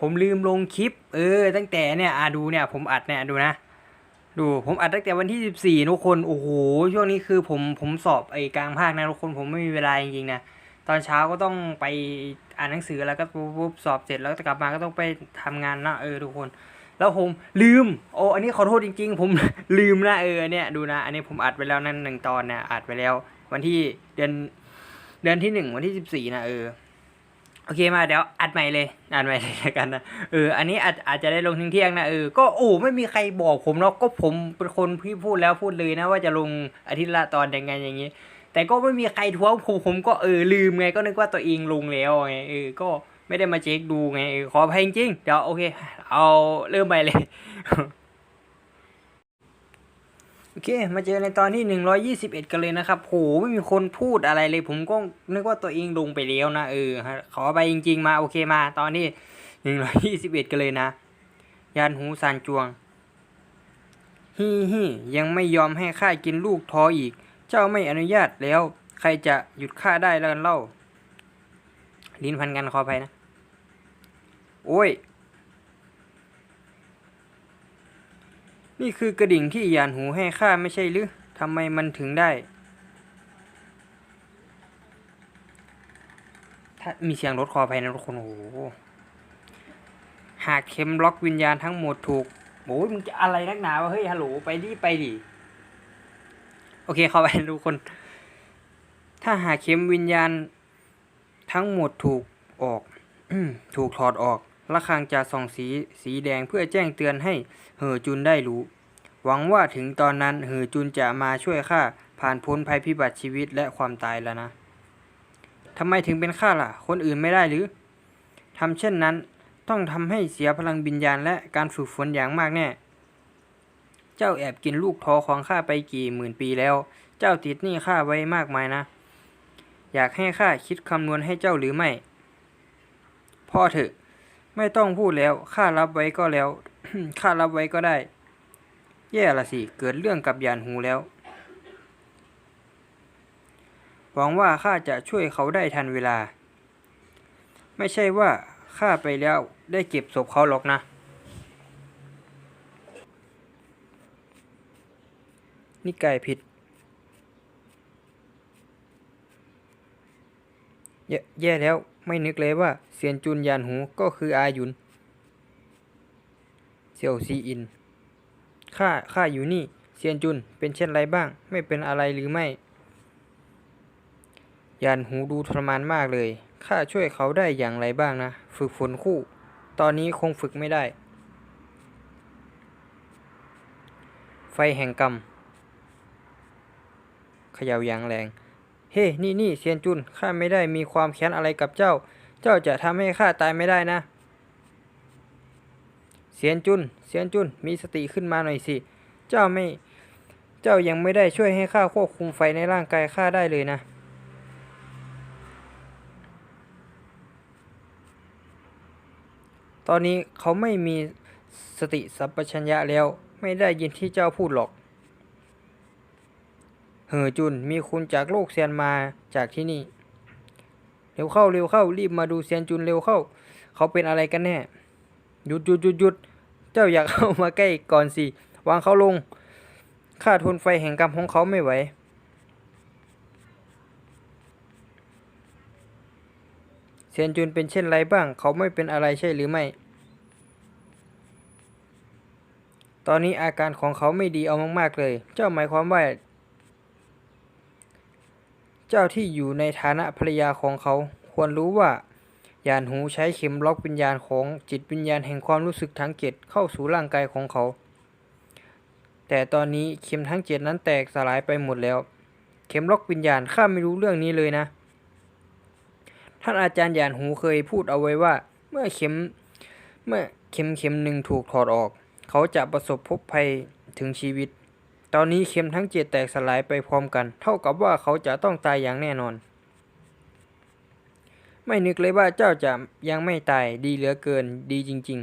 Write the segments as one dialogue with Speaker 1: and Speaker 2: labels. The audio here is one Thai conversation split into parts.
Speaker 1: ผมลืมลงคลิป เออ ตั้งแต่เนี่ยอะดูเนี่ยผมอัดเนี่ยดูนะ ดูผมอัดตั้งแต่วันที่สิบสี่ทุกคนโอ้โหช่วงนี้คือผมผมสอบไอ้กลางภาคนะทุกคนผมไม่มีเวลาจริงๆนะตอนเช้าก็ต้องไปอ่านหนังสือแล้วก็ปุ๊บปุ๊บสอบเสร็จแล้วกลับมาก็ต้องไปทำงานนะเออทุกคน แล้วผมลืมโอ้อันนี้ขอโทษจริง ๆ ผมลืมนะเออเนี่ยดูนะ อันนี้ผมอัดไปแล้วนั่นหนึ่งตอนเนี่ยอัดไปแล้ว วันที่เดือนเดือนที่หนึ่งวันที่สิบสี่นะเออ โอเคมาเดี๋ยวอัดใหม่เลยอัดใหม่เลยกันนะเอออันนี้อาจอาจจะได้ลงทิ้งเที่ยงนะเออก็โอ้ไม่มีใครบอกผมเนาะก็ผมเป็นคนที่พูดแล้วพูดเลยนะว่าจะลงอาทิตย์ละตอนยังไงอย่างนี้ แต่ก็ไม่มีใครท้วงผมผมก็เออลืมไงก็นึกว่าตัวเองลงแล้วไงเออก็ไม่ได้มาเช็คดูไงขออภัยจริงเดี๋ยวโอเค เอาเริ่มไปเลย อเค มาเจอในตอนที่หนึ่งร้อยี่สิบเอ็ดกันเลยนะครับ โห ไม่มีคนพูดอะไรเลย ผมก็นึกว่าตัวเองลงไปแล้วนะ เออ ขอไปจริง ๆ มา โอเคมา ตอนที่หนึ่งร้อยี่สิบเอ็ดกันเลยนะยานหูซานจวงฮี่ฮี่ยังไม่ยอมให้ข้ากินลูกทออีก เจ้าไม่อนุญาตแล้ว ใครจะหยุดข้าได้แล้วกันเล่า ลิ้นพันกันขออภัยนะ โอ้ย นี่คือกระดิ่งที่ยานหูให้ข้าไม่ใช่หรือทำไมมันถึงได้ ถ้ามีเสียงรถคอภัยนะทุกคนโอ้โหหากเข็มล็อกวิญญาณทั้งหมดถูกโอ้ยมึงจะอะไรนักหนาวะเฮ้ยฮัลโหลไปดิไปดิโอเคเข้าไปทุกคน ถ้าหากเข็มวิญญาณทั้งหมดถูกออกถูกถอดออก ระฆังจะส่องสีสีแดงเพื่อแจ้งเตือนให้เหอจุนได้รู้ หวังว่าถึงตอนนั้นเหอจุนจะมาช่วยข้าผ่านพ้นภัยพิบัติชีวิตและความตายแล้วนะทำไมถึงเป็นข้าล่ะ คนอื่นไม่ได้หรือทำเช่นนั้นต้องทำให้เสียพลังวิญญาณและการฝึกฝนอย่างมากแน่ เจ้าแอบกินลูกทอของข้าไปกี่หมื่นปีแล้ว เจ้าติดหนี้ข้าไว้มากมายนะ อยากให้ข้าคิดคำนวณให้เจ้าหรือไม่ พ่อเถอะ ไม่ต้องพูดแล้วข้ารับไว้ก็แล้ว ข้ารับไว้ก็ได้ แย่ละสิ เกิดเรื่องกับยานหูแล้ว หวังว่าข้าจะช่วยเขาได้ทันเวลา ไม่ใช่ว่าข้าไปแล้วได้เก็บศพเขาหรอกนะนี่ไก่ผิดแยแย่แล้ว ไม่นึกเลยว่าเซียนจุนยานหูก็คืออายุนเสี่ยวซีอินข้าข้าอยู่นี่เซียนจุนเป็นเช่นไรบ้าง ไม่เป็นอะไรหรือไม่ ยานหูดูทรมานมากเลยข้าช่วยเขาได้อย่างไรบ้างนะ ฝึกฝนคู่ ตอนนี้คงฝึกไม่ได้ ไฟแห่งกรรมเขย่าอย่างแรง เฮ้ นี่นี่เซียนจุน ข้าไม่ได้มีความแค้นอะไรกับเจ้า เจ้าจะทำให้ข้าตายไม่ได้นะ เซียนจุน เซียนจุน มีสติขึ้นมาหน่อยสิ เจ้าไม่ เจ้ายังไม่ได้ช่วยให้ข้าควบคุมไฟในร่างกายข้าได้เลยนะ ตอนนี้เขาไม่มีสติสัมปชัญญะแล้ว ไม่ได้ยินที่เจ้าพูดหรอก เหอจุนมีคุณจากโลกเซียนมาจากที่นี่ เร็วเข้าเร็วเข้ารีบมาดูเซียนจุนเร็วเข้า เขาเป็นอะไรกันแน่หยุดหยุดหยุดหยุดเจ้าอยากเข้ามาใกล้ก่อนสิวางเขาลงข้าทนไฟแห่งกรรมของเขาไม่ไหวเซียนจุนเป็นเช่นไรบ้าง เขาไม่เป็นอะไรใช่หรือไม่ ตอนนี้อาการของเขาไม่ดีเอามากๆเลย เจ้าหมายความว่า เจ้าที่อยู่ในฐานะภรรยาของเขา ควรรู้ว่ายานหูใช้เข็มล็อกวิญญาณของจิตวิญญาณแห่งความรู้สึกทั้งเจ็ดเข้าสู่ร่างกายของเขา แต่ตอนนี้เข็มทั้งเจ็ดนั้นแตกสลายไปหมดแล้ว เข็มล็อกวิญญาณข้าไม่รู้เรื่องนี้เลยนะ ท่านอาจารย์ยานหูเคยพูดเอาไว้ว่า เมื่อเข็มเมื่อเข็มเข็มหนึ่งถูกถอดออก เขาจะประสบพบภัยถึงชีวิต ตอนนี้เข็มทั้งเจ็ดแตกสลายไปพร้อมกัน เท่ากับว่าเขาจะต้องตายอย่างแน่นอน ไม่นึกเลยว่าเจ้าจะยังไม่ตายดีเหลือเกินดีจริง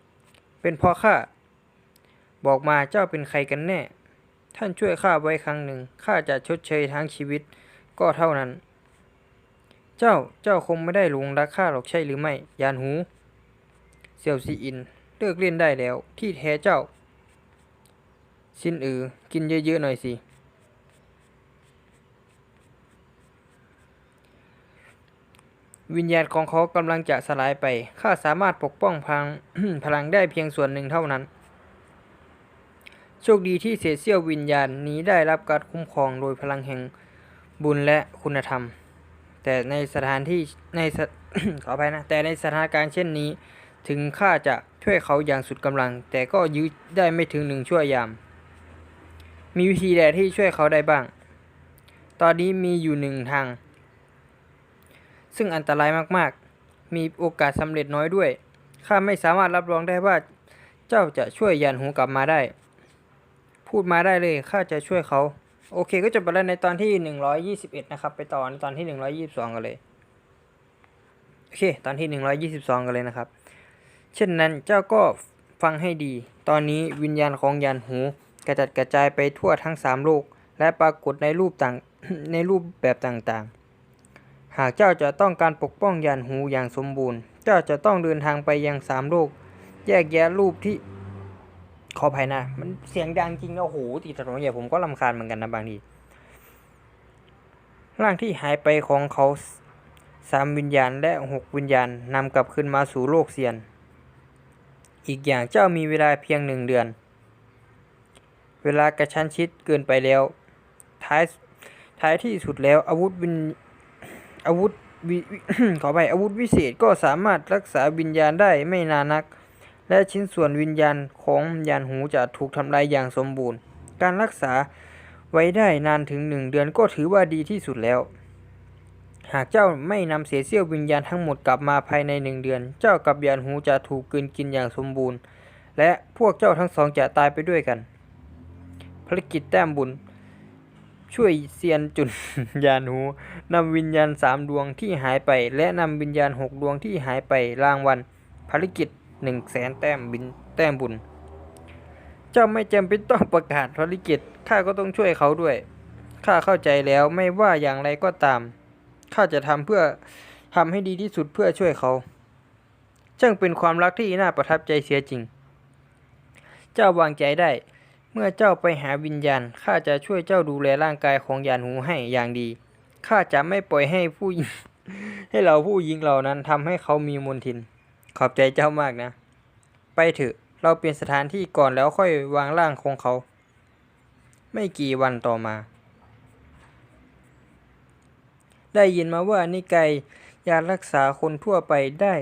Speaker 1: ๆ เป็นเพราะข้าบอกมาเจ้าเป็นใครกันแน่ ท่านช่วยข้าไว้ครั้งหนึ่งข้าจะชดเชยทั้งชีวิตก็เท่านั้น เจ้าเจ้าคงไม่ได้หลงรักข้าหรอกใช่หรือไม่ ยานหู เสี่ยวซีอินเลิกเล่นได้แล้ว ที่แท้เจ้า ชินอือ กินเยอะๆหน่อยสิ วิญญาณของเขากำลังจะสลายไป ข้าสามารถปกป้องพลังพลังได้เพียงส่วนหนึ่งเท่านั้น โชคดีที่เศษเสี้ยววิญญาณนี้ได้รับการคุ้มครองโดยพลังแห่งบุญและคุณธรรม แต่ในสถานที่ในขออภัยนะ แต่ในสถานการณ์เช่นนี้ ถึงข้าจะช่วยเขาอย่างสุดกำลัง แต่ก็ยื้อได้ไม่ถึงหนึ่งชั่วยาม มีวิธีใดที่ช่วยเขาได้บ้าง ตอนนี้มีอยู่หนึ่งทาง ซึ่งอันตรายมากๆ มีโอกาสสำเร็จน้อยด้วย ข้าไม่สามารถรับรองได้ว่า เจ้าจะช่วยยันหูกลับมาได้ พูดมาได้เลย ข้าจะช่วยเขา โอเคก็จบไปแล้วในตอนที่หนึ่งร้อยยี่สิบเอ็ดนะครับ ไปต่อในตอนที่หนึ่งร้อยยี่สิบสองกันเลย โอเค ตอนที่หนึ่งร้อยยี่สิบสองกันเลยนะครับ เช่นนั้นเจ้าก็ฟังให้ดี ตอนนี้วิญญาณของยันหู กระจัดกระจายไปทั่วทั้งสามโลก และปรากฏในรูปต่างในรูปแบบต่างๆ หากเจ้าจะต้องการปกป้องยันหูอย่างสมบูรณ์ เจ้าจะต้องเดินทางไปยังสามโลก แยกแยะรูปที่ขออภัยนะ มันเสียงดังจริงนะโอ้โหตีถนนใหญ่ผมก็ลำคาญเหมือนกันนะบางทีร่างที่หายไปของเขาสามวิญญาณและหกวิญญาณนำกลับคืนมาสู่โลกเซียน อีกอย่างเจ้ามีเวลาเพียงหนึ่งเดือน เวลากระชั้นชิดเกินไปแล้ว ท้ายท้ายที่สุดแล้วอาวุธวินอาวุธวิขอไปอาวุธวิเศษก็สามารถรักษาวิญญาณได้ไม่นานนัก และชิ้นส่วนวิญญาณของยานหูจะถูกทำลายอย่างสมบูรณ์ การรักษาไว้ได้นานถึงหนึ่งเดือนก็ถือว่าดีที่สุดแล้ว หากเจ้าไม่นำเศษเสี้ยววิญญาณทั้งหมดกลับมาภายในหนึ่งเดือน เจ้ากับยานหูจะถูกกลืนกินอย่างสมบูรณ์ และพวกเจ้าทั้งสองจะตายไปด้วยกัน ภารกิจแต้มบุญ ช่วยเซียนจุนยานหูนำวิญญาณสามดวงที่หายไป และนำวิญญาณหกดวงที่หายไปรางวัลภารกิจหนึ่งแสนแต้มบินแต้มบุญ เจ้าไม่จำเป็นต้องประกาศภารกิจข้าก็ต้องช่วยเขาด้วยข้าเข้าใจแล้วไม่ว่าอย่างไรก็ตามข้าจะทำเพื่อทำให้ดีที่สุดเพื่อช่วยเขาช่างเป็นความรักที่น่าประทับใจเสียจริง เจ้าวางใจได้ เมื่อเจ้าไปหาวิญญาณข้าจะช่วยเจ้าดูแลร่างกายของยานหูให้อย่างดีข้าจะไม่ปล่อยให้ผู้หญิงให้เราผู้หญิงเหล่านั้นทำให้เขามีมนทิน ขอบใจเจ้ามากนะ ไปเถอะเราเปลี่ยนสถานที่ก่อนแล้วค่อยวางร่างของเขา ไม่กี่วันต่อมา ได้ยินมาว่านิกายยารักษาคนทั่วไปได้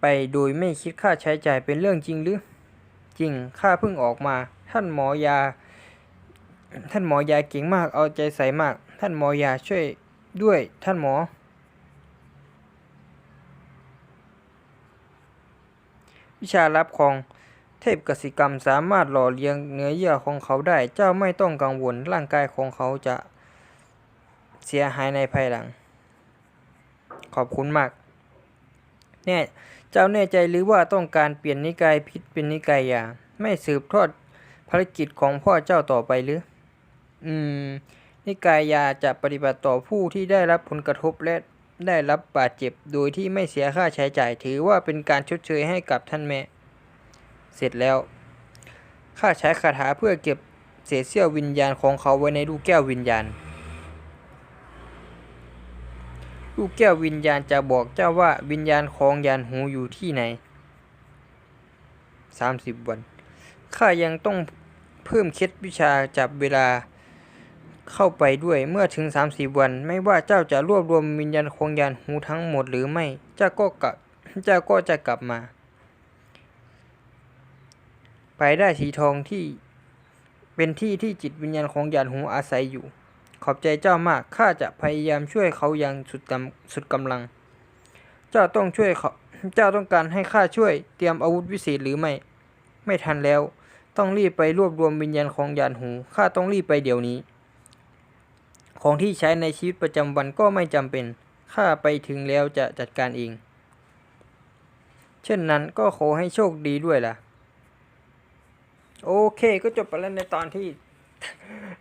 Speaker 1: ไปโดยไม่คิดค่าใช้จ่ายเป็นเรื่องจริงหรือ จริง ข้าเพิ่งออกมา ท่านหมอยา ท่านหมอยาเก่งมาก เอาใจใส่มาก ท่านหมอยาช่วยด้วย ท่านหมอ วิชาลับของเทพกสิกรรมสามารถหล่อเลี้ยงเนื้อเยื่อของเขาได้ เจ้าไม่ต้องกังวล ร่างกายของเขาจะเสียหายในภายหลัง ขอบคุณมาก แน่เจ้าแน่ใจหรือว่าต้องการเปลี่ยนนิกายพิษเป็นนิกายยาไม่สืบทอดภารกิจของพ่อเจ้าต่อไปหรือ อืม นิกายยาจะปฏิบัติต่อผู้ที่ได้รับผลกระทบและได้รับบาดเจ็บโดยที่ไม่เสียค่าใช้จ่ายถือว่าเป็นการชดเชยให้กับท่านแม่ เสร็จแล้วข้าใช้คาถาเพื่อเก็บเศษเสี้ยววิญญาณของเขาไว้ในลูกแก้ววิญญาณ ลูกแก้ววิญญาณจะบอกเจ้าว่าวิญญาณของยานหูอยู่ที่ไหนสามสิบวัน ข้ายังต้องเพิ่มเคล็ดวิชาจับเวลาเข้าไปด้วยเมื่อถึงสามสิบวัน ไม่ว่าเจ้าจะรวบรวมวิญญาณของยานหูทั้งหมดหรือไม่ เจ้าก็กลับเจ้าก็จะกลับมา ไปได้สีทองที่เป็นที่ที่จิตวิญญาณของยานหูอาศัยอยู่ ขอบใจเจ้ามาก ข้าจะพยายามช่วยเขาอย่างสุดกำสุดกำลัง เจ้าต้องช่วยเขา เจ้าต้องการให้ข้าช่วย เตรียมอาวุธวิเศษหรือไม่ ไม่ทันแล้ว ต้องรีบไปรวบรวมวิญญาณของยานหู ข้าต้องรีบไปเดี๋ยวนี้ ของที่ใช้ในชีวิตประจำวันก็ไม่จำเป็น ข้าไปถึงแล้วจะจัดการเอง เช่นนั้นก็ขอให้โชคดีด้วยล่ะ โอเคก็จบไปแล้วในตอนที่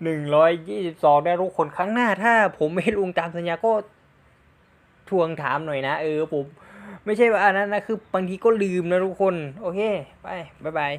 Speaker 1: หนึ่งร้อยยี่สิบสองได้รู้คนครั้งหน้า ถ้าผมไม่ลุงตามสัญญาก็ทวงถามหน่อยนะ เออผม ไม่ใช่ว่าอันนั้นนะคือบางทีก็ลืมนะทุกคน โอเค ไป บ๊ายบาย